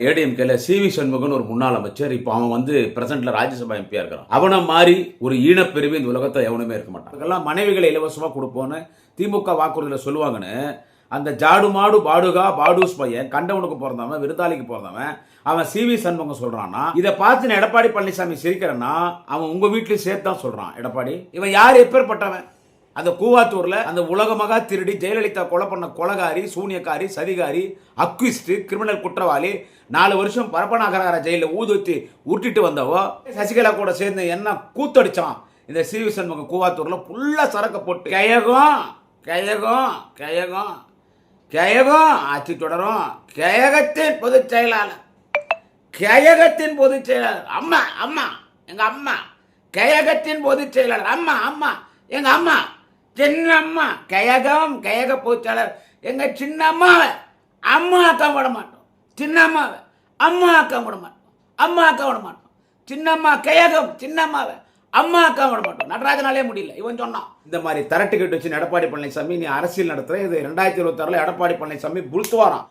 ஏடிஎம்கேல C V Shanmugan ஒரு முன்னாள் அமைச்சர் இப்போ அவன் வந்து பிரசன்ட்ல ராஜ்யசபா எம்பியா இருக்கிறான் அவனை மாதிரி ஒரு ஈனப்பெருமை இந்த உலகத்தை எவனுமே இருக்க மாட்டான். அதெல்லாம் மனைவிகளை இலவசமாக கொடுப்போன்னு திமுக வாக்குறுதியில் சொல்லுவாங்கன்னு அந்த ஜாடு மாடு பாடுகா பாடூஸ் பையன் கண்டவனுக்கு பிறந்தவன் விருதாளிக்கு பிறந்தவன் அவன் சி வி சண்முகம் சொல்றான்னா இதை பார்த்து நான் எடப்பாடி பழனிசாமி சிரிக்கிறேன்னா அவன் உங்க வீட்லயும் சேர்த்து தான் சொல்றான் எடப்பாடி. இவன் யார் எப்பேற்பட்டவன் அந்த கூவாத்தூர்ல அந்த உலகமாக திருடி ஜெயலலிதா கொலை பண்ண கொலகாரி சூனியக்காரி சதிகாரி அக்விஸ்ட் கிரிமினல் குற்றவாளி நாலு வருஷம் பரப்பநாகரகார ஜெயிலில் ஊதுத்தி உருட்டிட்டு வந்தவோ சசிகலா கூட சேர்ந்து என்ன கூத்தடிச்சான்? இந்த சி வி சண்முகம் கூவாத்தூர்ல ஃபுல்லா சரக்க போட்டு கயகம் கயகம் கயகம் கயகம் ஆட்சி தொடரும். கயகத்தின் பொதுச் செயலாளர் கயகத்தின் பொதுச் செயலாளர் அம்மா அம்மா எங்க அம்மா கயகத்தின் பொதுச் செயலாளர் அம்மா அம்மா எங்க அம்மா. சின்னம்மா கயகம் கயக பொதுச் செயலாளர் எங்க சின்ன அம்மாவை அம்மா அக்கா விட மாட்டோம். சின்ன அம்மாவை அம்மா அக்கா விட மாட்டோம். அம்மா அக்கா விட மாட்டோம். சின்னம்மா கயகம் சின்னம்மாவை அம்மா அக்கா விட மாட்டோம். நடராஜனாலே முடியல. இவன் சொன்னான். இந்த மாதிரி தரட்டு கட்டு வச்சு எடப்பாடி பழனிசாமி நீ அரசியல் நடத்துற. இது ரெண்டாயிரத்தி இருபத்தாறுல எடப்பாடி பழனிசாமி புழுத்துவாராம்